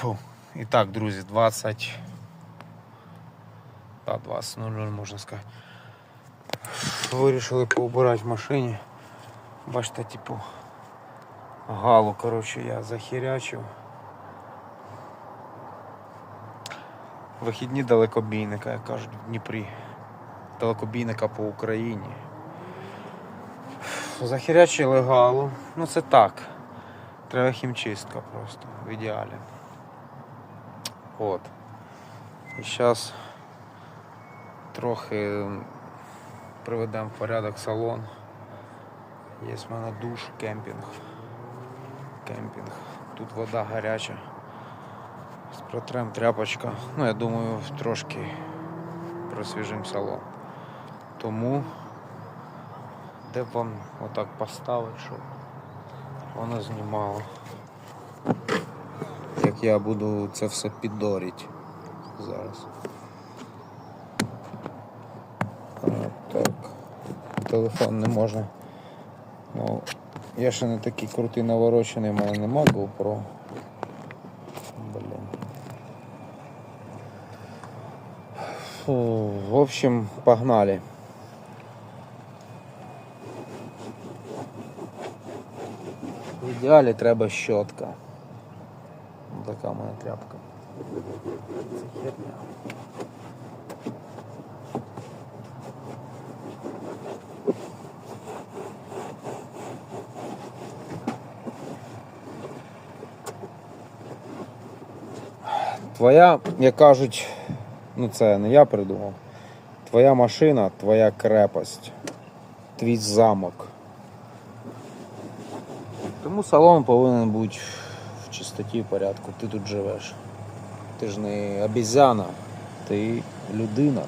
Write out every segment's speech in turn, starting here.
Фу. І так, друзі, 20. Та 20.00 можна сказати. Вирішили поубирати в машині. Бачите, типу, галу, коротше, я захерячив. Вихідні далекобійника, як кажуть в Дніпрі. Далекобійника по Україні. Захерячили галу. Ну це так. Треба хімчистка просто в ідеалі. От. І зараз трохи приведемо в порядок салон. Є в мене душ, кемпінг. Кемпінг. Тут вода гаряча. Протрем тряпочка. Ну, я думаю, трошки просвіжим салон. Тому де б вам отак поставити, щоб воно знімало. Як я буду це все піддорити зараз. Так. Телефон не можна. Ну, я ще не такий крутий наворочений, в мене нема GoPro. Блін. В общем, погнали. В ідеалі треба щотка. Така мене тряпка. Це херня. Твоя, як кажуть, ну це не я придумав. Твоя машина, твоя крепость, твій замок. Тому салон повинен бути чистоті в порядку. Ти тут живеш. Ти ж не обізяна, ти людина.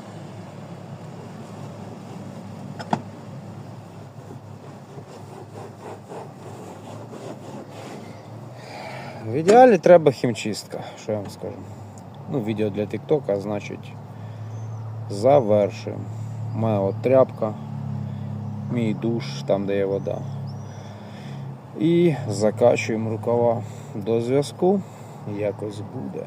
В ідеалі треба хімчистка, що я вам скажу. Ну, відео для Тіктока, значить, завершуємо. Мене от тряпка, мій душ, там де є вода. І закачуємо рукава до зв'язку. Якось буде.